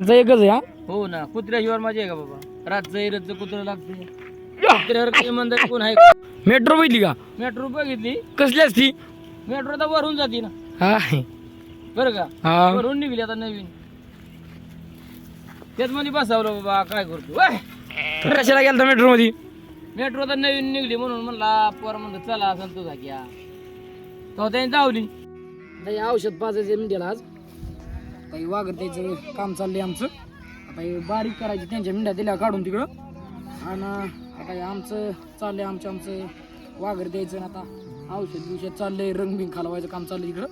जा एकच आहे हा हो ना कुत्र्याशिवाय माझी आहे का बाबा? रात जैरच कुत्र लागते कुत्र्यावर काही म्हणतात कोण आहे? मेट्रो बघितली का? मेट्रो बघितली? कसली असती? मेट्रो तर वरून जाते ना. हा. बरं का? हा. वरून निघली आता नवीन. त्यात मध्ये बसावलं बाबा काय करतो? वाय! कशाला गेलता मेट्रो मध्ये मेट्रो तर नवीन निघली म्हणून म्हणला पोर म्हणलं चला संतोष घ्या तो त्याने धावली. आता हे औषध पाजायचे मिंड्याला आज. आता हे वाघर त्याचं काम चाललंय आमचं. आता हे बारीक करायचे त्यांच्या मिंड्या दिल्या काढून तिकडं. आणि आता हे आमचं चाललंय आमचं आमचं वाघर द्यायचं आता औषध बिषध चाललंय रंगबिंग खालवायचं काम चाललंय तिकडं.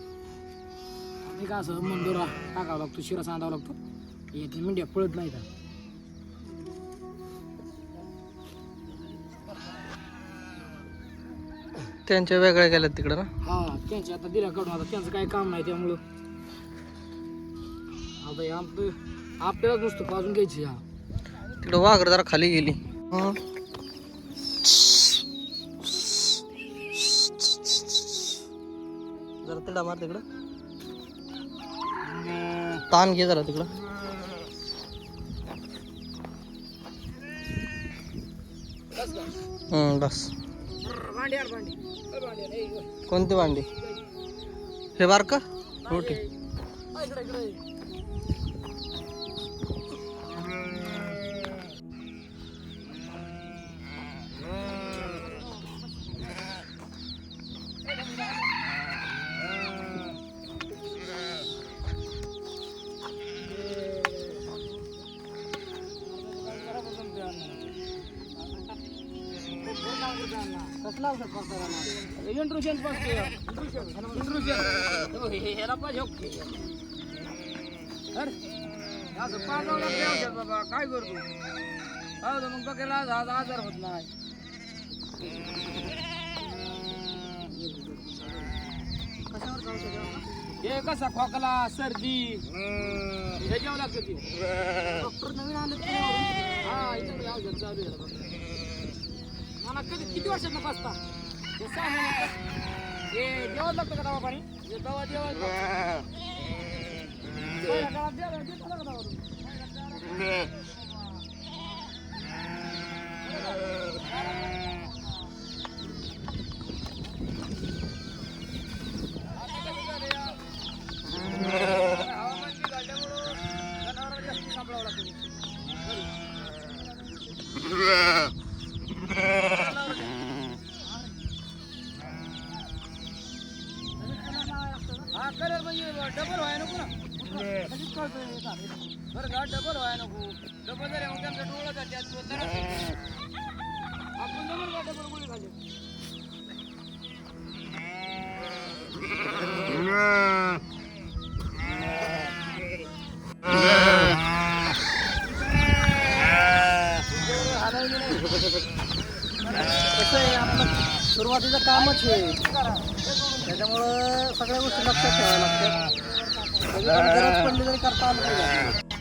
आणि का असं मंदोरा टाकावा लागतो शिरा सांधावा लागतो. याची मिंड्या पळत नाही का त्यांच्या वेगळ्या गेल्यात तिकडं ना? हा त्यांच्या आता दिल्या काढून. आता त्यांचं काही काम नाही त्यामुळं. आता आमचं आपल्यालाच नुसतं पाजून घ्यायची हा तिकडं वाघर जरा खाली गेली. जरा तिडा मार तिकडं. ताण घे जरा तिकडं. हम्म बस. भांडी कोणती भांडी? हे बार का रोटी. आ, इकडं, इकडं. कसला औषध करता इंट्रुशन ह्याला पाहिजे हो की. तर, असं पाजावं लागतं औषध बाबा काय करतो हो मग बघायला आज आज आजार होत नाही. कशावर औषध? हे कसा खोकला सर्दी? ह्याच्यावर लागतं ते डॉक्टर नवीन आले हा इथे औषध चालू आहे बघा. मला कधी किती वर्षात हे सहा महिन्यात हे जेवण लागतं का दवा पाणी हे दवा जेवण पहिल्या कामच आहे त्याच्यामुळं सगळ्या गोष्टी लक्षात ठेवाव्या लागतात. करता आलं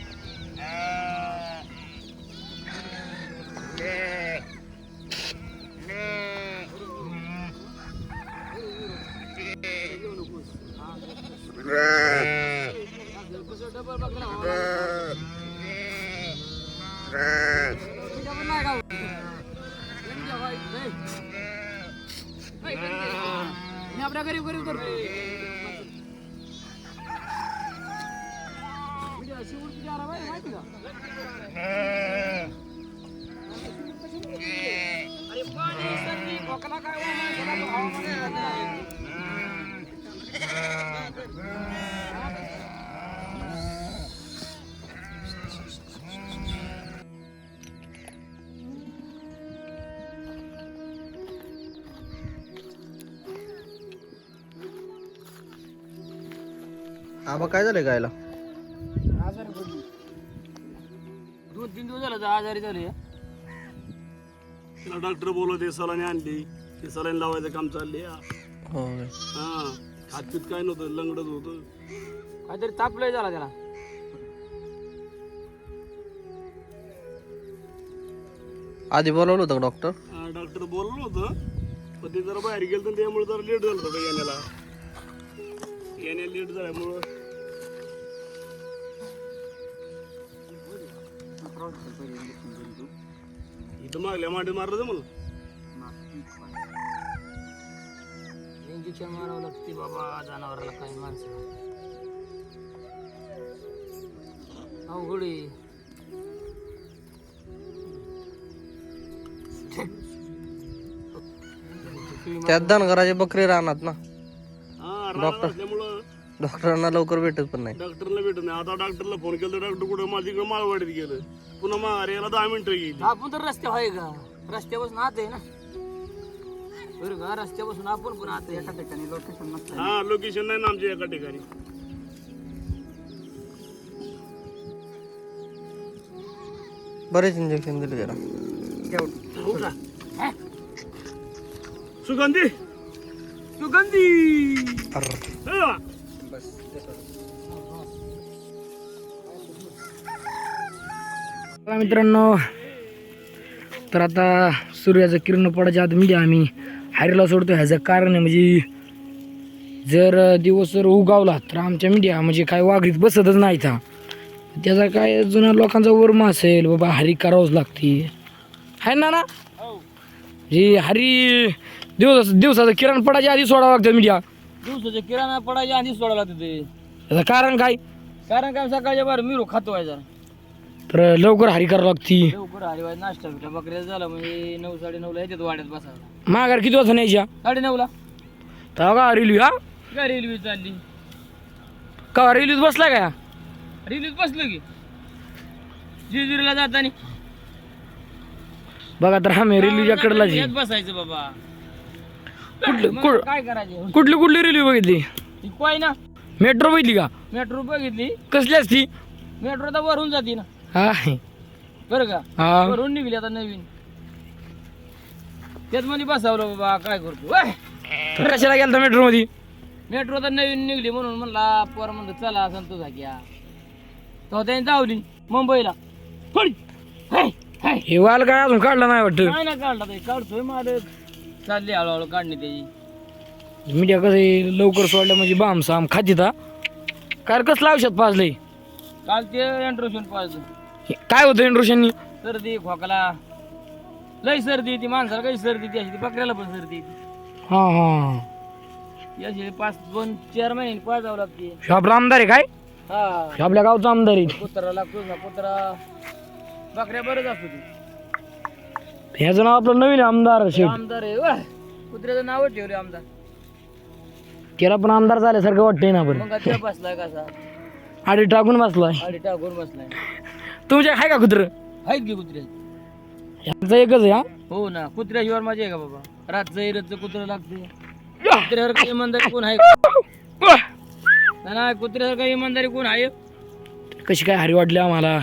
करतो म्हणजे शिवूरची जारा बाई, माहिती का अरे पाणी सर्दी खोकला काय वा आबा काय झालंय गायला? आजारी पडली दोन तीन दिवस झालं तर आजारी झाले तिला डॉक्टर बोलवते सलाईन आणली. ते सलाईन लावायचं काम चालले हो. हा. हातपीत काय नव्हतं लंगडत होतं. काहीतरी तापलंय झाला त्याला. आधी बोलवलं होतं डॉक्टर हा, डॉक्टर बोलवलं होतं. पण ते जरा बाहेर गेलं तर त्यामुळे जरा लेट झालं होतं येण्याला. येण्या लेट झाल्यामुळं इथं मागल्या मांडी मारलं तर मला इंजेक्शन मारावं लागते बाबा जनावराला काही माणसं अवघड. त्यात धनगराचे बकरी राहणार ना. हा असल्यामुळं डॉक्टरांना लवकर भेटत पण नाही. डॉक्टरला भेटत नाही. आता डॉक्टरला फोन केला डॉक्टर कुठं? माझ्याकडे माळवाडीत गेलं. पुन्हा मारे याला दहा मिनिटं गेली आपण तर रस्त्यावर आहे का रस्त्यापासून आत आहे ना. बरं का रस्त्यापासून आपण पण आत एका ठिकाणी लोकेशन नसतं. हा लोकेशन नाही ना आमच्या एका ठिकाणी. बरेच इंजेक्शन दिले त्याला. हो हा? सुगंधी! सुगंधी. बघा मित्रांनो तर आता सूर्याचं किरण पडायच्या आत म्हणजे आम्ही हारीला सोडतो ह्याचं कारण आहे म्हणजे जर दिवस जर उगावला तर आमच्या मीडिया म्हणजे काय वाघरीत बसतच नाही था त्याचा काय जुन्या लोकांचा वर्म असेल बाबा हरी करावंच लागते. आहे ना ना? ही हरी दिवस दिवसाचं किरण पडायच्या आधी सोडावं लागतं मीडिया. दिवसाच्या किराणा पडायच्या आधी सोडावं लागतं ते. त्याचं कारण काय? कारण काय? सकाळच्या बार मिरू खातो आहे जरा. तर लवकर हरी करावं लागती. लवकर नाश्ता बिटा बकऱ्या झाला म्हणजे नऊ साडे नऊला येतात वाड्यात बसायला. माघार किती वाजता न्यायच्या? साडे नऊला तेव्हा का रेल्वे हा? काय रेल्वे चालली? का रेल्वेत बसला का रेल्वेत बसलो की. जेजुरीला जाताना. बघा तर आम्ही रेल्वेच्या कडला यात बसायचं बाबा. कुठली मग कुठ- काय करायचं? कुठली कुठली रेल्वे बघितली? कोय ना मेट्रो बघितली का? मेट्रो बघितली. कसली असती? मेट्रो तर वरून जाते ना. हा. बरं का? हा. वरून निघली आता नवीन. त्यात मध्ये बसावलं बाबा काय करतो? वय! कशाला गेलता मेट्रो मध्ये मेट्रो तर नवीन निघली म्हणून म्हणला पोर म्हणलं चला संतोष घ्या तो त्याने धावली मुंबईला. पळी. हाय, हाय. हे वाल काय अजून काढला नाही वाटतं? काय ना काढला ते काढतोय मालक. चालली हळूहळू काढणे त्याची. मीडिया कसं आहे, लवकर सोडलं म्हणजे बाम साम खाती काय कसलं औषध पाजलंय? काल ते एंट्रोशन पाहिजे हे काय होतं इंट्रोशननी सर्दी खोकला. लय सर्दी ती माणसाला काही सर्दी ती अशी बकऱ्याला पण सर्दी येते. हा हा. ती अशी पाच दोन चार महिने पाजावं लागते. हे आपला आमदार आहे काय? हा. हे आपल्या गावचा आमदार आहे. कुत्रा लागतो ना कुत्रा. बकऱ्या बरंच असतो ती. ह्याचं नाव आपलं नवीन आहे, आमदार शेठ. आमदार आहे वाह. कुत्र्याचं नाव ठेवले आमदार. त्याला पण आमदार झाल्यासारखं वाटतंय ना पण मग त्या बसलाय कसा? आडी टाकून बसलाय. आडी टाकून बसलाय. तुमच्या आहे का कुत्र? आहेत की कुत्रे? ह्याचं एकच आहे हा? हो ना कुत्र्याशिवाय माझी आहे का बाबा? रातचं इरचं कुत्रं लागते. कुत्र्यावर काही इमानदारी कोण आहे? नाही कुत्र्यावर काही इमानदारी कोण आहे? कशी काय हरी वाटली आम्हाला?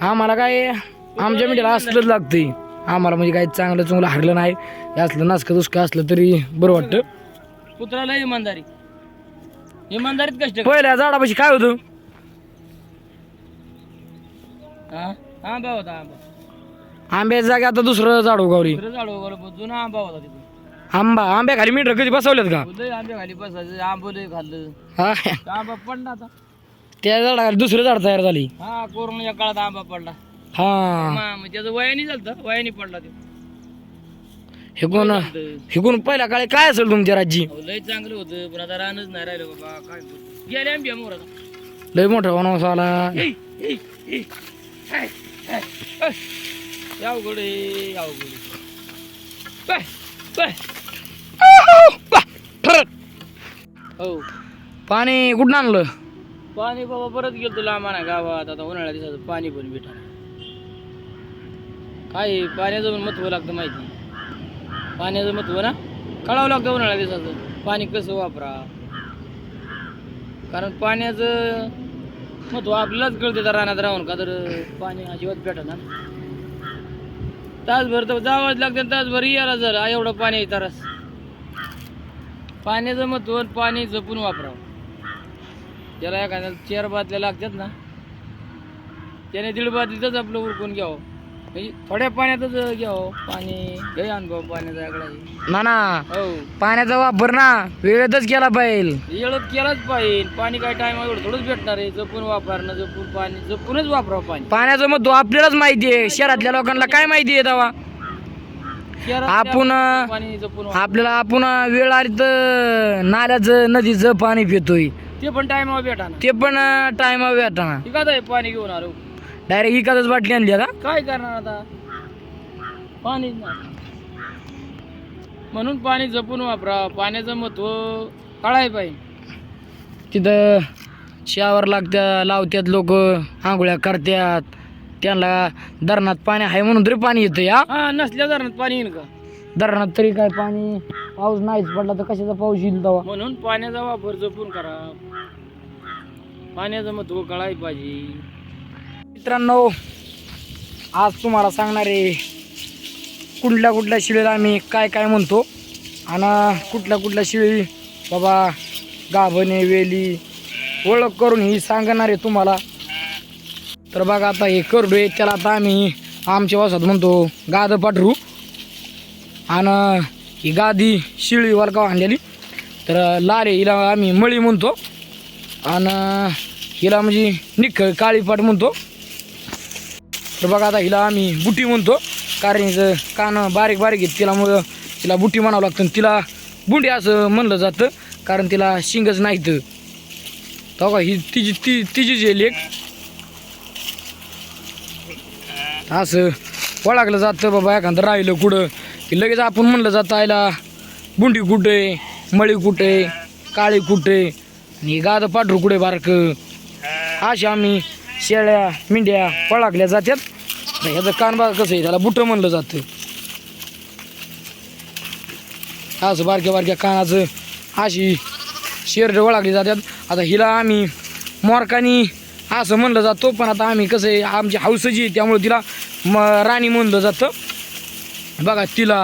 आम्हाला काय आमच्या मीडियाला असलंच लागतंय. आम्हाला म्हणजे काय चांगलं चांगलं हरलं नाही. हे असलं नासकं दुसकं असलं तरी बरं वाटतं. कुत्र्याला इमानदारी. इमानदारीत कष्ट पहिल्या झाडापाशी काय होतं? आंबा होता आंबा. आंब्याच्या जागी आता दुसरं झाड उगवली दुसरं झाड वगैरे जुना आंबा होता तिथे. आंबा आंब्या खाली मीटर कधी बसवलेत का? लय आंबे खाली बसायचं आंबं लय खाल्लं. हा. आंबा पडला आता. त्या झाडाखाली दुसरं झाड तयार झाली. हा कोरोनाच्या काळात आंबा पडला. हा. त्याचं वयानी चालतं वयानी पडला ते. हे कोण हे कोण पहिल्या काळी काय असेल तुमच्या राज्य? लय चांगलं होतं पण आता रानच नाही राहिलं बाबा काय? गेले आंबे मोर लय मोठा वनवास आला. अवघड आहे, अवघड. ठरत हो पाणी कुठं आणलं? पाणी बाबा परत गेलो तुला आम्हाला गावात. आता उन्हाळ्या दिवसाचं पाणी पण भेटा काय पाण्याचं पण महत्त्व लागतं माहिती. पाण्याचं महत्त्व ना? कळावं लागतं उन्हाळ्या दिवसाचं पाणी कसं वापरा? कारण पाण्याचं मग तो आपल्यालाच कळते तर रानात राहून का तर पाणी अजिबात भेटत तासभर तर जावंच लागतं तासभर यायला जर एवढं पाणी आहे तरच पाण्याचं महत्त्व पाणी जपून वापरावं. त्याला एखाद्या चार बादल्या लागतात ना त्याने दीड बादलीतच आपलं उरकून घ्यावं. म्हणजे थोड्या पाण्यातच घ्यावं पाणी घे अनुभव पाण्याचा आकडा ना ना हो. पाण्याचा वापर ना वेळेतच केला पाहिजे. येळत केलाच पाहिजे. पाणी काय टाइम एवढं थोडंच भेटणार आहे. जपून वापरणं जपून पाणी जपूनच वापरावं पाणी. पाण्याचं महत्त्व आपल्यालाच माहिती आहे. शहरातल्या लोकांना काय माहिती आहे तेव्हा? शहरात आपण पाणी जपून वापर- आपल्याला आपण वेळ आली तर नाल्याचं नदीचं पाणी पितोय. ते पण टाइम भेटा ना ते पण ठीक आहे पाणी घेऊन आलो. डायरेक्ट इकाच बाटली आणली आता. काय करणार आता? पाणी नाही. म्हणून पाणी जपून वापरा. पाण्याचं महत्त्व कळाय पाहिजे. तिथं शावर लागत्या लावत्यात लोक आंघोळ्या करत्यात. त्यांना धरणात पाणी आहे म्हणून तरी पाणी येतं या हा नसल्या धरणात पाणी येईल का? धरणात तरी काय पाणी? पाऊस नाहीच पडला तर कशाचा पाऊस येईल तेव्हा? म्हणून पाण्याचा वापर जपून करा. पाण्याचं महत्त्व कळाय पाहिजे. मित्रांनो आज तुम्हाला सांगणार आहे कुठल्या कुठल्या शिळेला आम्ही काय काय म्हणतो. आणि कुठल्या कुठल्या शिळी बाबा गाभणे वेली ओळख करून ही सांगणार आहे तुम्हाला. तर बघा आता हे करडू आहे त्याला आता आम्ही आमच्या वासात म्हणतो गाद पाठरू. आणि ही गादी शिळी वरगाव आणलेली. तर लारे हिला आम्ही मळी म्हणतो. आणि हिला म्हणजे निखळ काळी पाट म्हणतो. तर बघा आता हिला आम्ही बुटी म्हणतो. कारण कानं कान बारीक बारीक आहेत. तिलामुळं तिला बुटी म्हणावं लागतं. आणि तिला बुंडी असं म्हणलं जातं. कारण तिला शिंगच नाहीत. तर बघा ही तिची ती तिची जे लेख असं ओळखलं जातं बाबा एखादं राहिलं कुठं. की लगेच आपण म्हणलं जातं आयला बुंडी कुठे? मळी कुठे? काळी कुठे? आणि गाद पाठरू कुठे बारकं? असे आम्ही शेळ्या मेंढ्या ओळखल्या जातात ह्याचं कान बघा कसं आहे त्याला बुटं म्हणलं जातं. असं बारक्या बारक्या कानाचं अशी शेरड ओळखली जातात. आता हिला आम्ही मोरकानी असं म्हणलं जातो पण आता आम्ही कसं आहे आमची हौसची आहे त्यामुळे तिला म राणी म्हणलं जातं. बघा तिला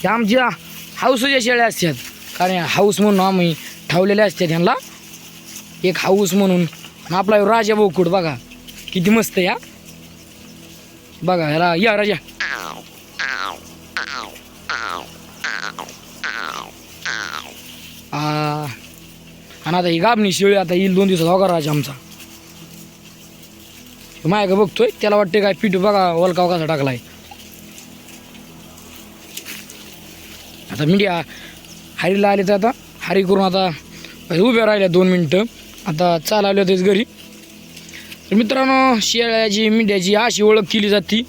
ह्या आमच्या हाऊसच्या शेळ्या असतात कारण हाऊस म्हणून आम्ही ठेवलेल्या असतात ह्यांना. एक हाऊस म्हणून. आपला राजा बोकूड बघा किती मस्त या बघा ह्याला या राजा. आणि आता ही गाबणी शिळी आता येईल दोन दिवसात होगा राजा आमचा. माय का बघतोय त्याला वाटते काय पीठ बघा वलकाव कसा टाकलाय. आता मीडिया हरीला आले तर आता हरी करून आता उभ्या राहिल्या दोन मिनटं. आता चालवल्या होतेच घरी. तर मित्रांनो शेळ्याची मेंढ्याची अशी ओळख केली जाते.